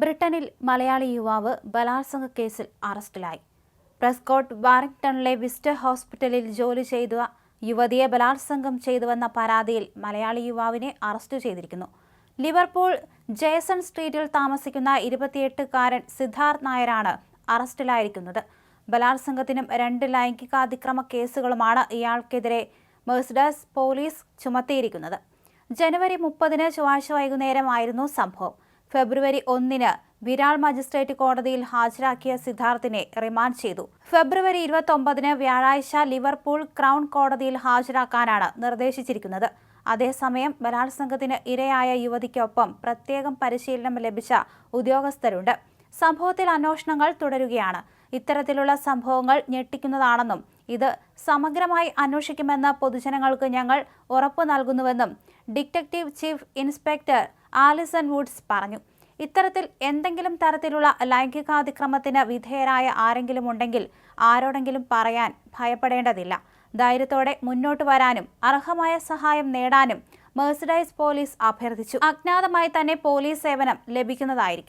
ബ്രിട്ടനിൽ മലയാളി യുവാവ് ബലാത്സംഗ കേസിൽ അറസ്റ്റിലായി. പ്രസ്കോട്ട് വാറിംഗ്ടണിലെ വിസ്റ്റർ ഹോസ്പിറ്റലിൽ ജോലി ചെയ്ത യുവതിയെ ബലാത്സംഗം ചെയ്തുവെന്ന പരാതിയിൽ മലയാളി യുവാവിനെ അറസ്റ്റ് ചെയ്തിരിക്കുന്നു. ലിവർപൂൾ ജേസൺ സ്ട്രീറ്റിൽ താമസിക്കുന്ന ഇരുപത്തിയെട്ടുകാരൻ സിദ്ധാർത്ഥ് നായരാണ് അറസ്റ്റിലായിരിക്കുന്നത്. ബലാത്സംഗത്തിനും രണ്ട് ലൈംഗികാതിക്രമ കേസുകളുമാണ് ഇയാൾക്കെതിരെ മെഴ്സിഡസ് പോലീസ് ചുമത്തിയിരിക്കുന്നത്. ജനുവരി മുപ്പതിന് ചൊവ്വാഴ്ച വൈകുന്നേരമായിരുന്നു സംഭവം. ഫെബ്രുവരി ഒന്നിന് വിരാൾ മജിസ്ട്രേറ്റ് കോടതിയിൽ ഹാജരാക്കിയ സിദ്ധാർത്ഥിനെ റിമാൻഡ് ചെയ്തു. ഫെബ്രുവരി ഇരുപത്തൊമ്പതിന് വ്യാഴാഴ്ച ലിവർപൂൾ ക്രൗൺ കോടതിയിൽ ഹാജരാക്കാനാണ് നിർദ്ദേശിച്ചിരിക്കുന്നത്. അതേസമയം ബലാത്സംഗത്തിന് ഇരയായ യുവതിക്കൊപ്പം പ്രത്യേകം പരിശീലനം ലഭിച്ച ഉദ്യോഗസ്ഥരുണ്ട്. സംഭവത്തിൽ അന്വേഷണങ്ങൾ തുടരുകയാണ്. ഇത്തരത്തിലുള്ള സംഭവങ്ങൾ ഞെട്ടിക്കുന്നതാണെന്നും ഇത് സമഗ്രമായി അന്വേഷിക്കുമെന്ന് പൊതുജനങ്ങൾക്ക് ഞങ്ങൾ ഉറപ്പു നൽകുന്നുവെന്നും detective chief inspector Alison Woods പറഞ്ഞു. ഇത്തരത്തിൽ എന്തെങ്കിലും തരത്തിലുള്ള ലൈംഗികാതിക്രമത്തിന് വിധേയരായ ആരെങ്കിലും ഉണ്ടെങ്കിൽ ആരോടെങ്കിലും പറയാൻ ഭയപ്പെടേണ്ടതില്ല. ധൈര്യത്തോടെ മുന്നോട്ട് വരാനും അർഹമായ സഹായം നേടാനും മേഴ്സഡൈസ് പോലീസ് അഭ്യർത്ഥിച്ചു. അജ്ഞാതമായി തന്നെ പോലീസ് സേവനം ലഭിക്കുന്നതായിരിക്കും.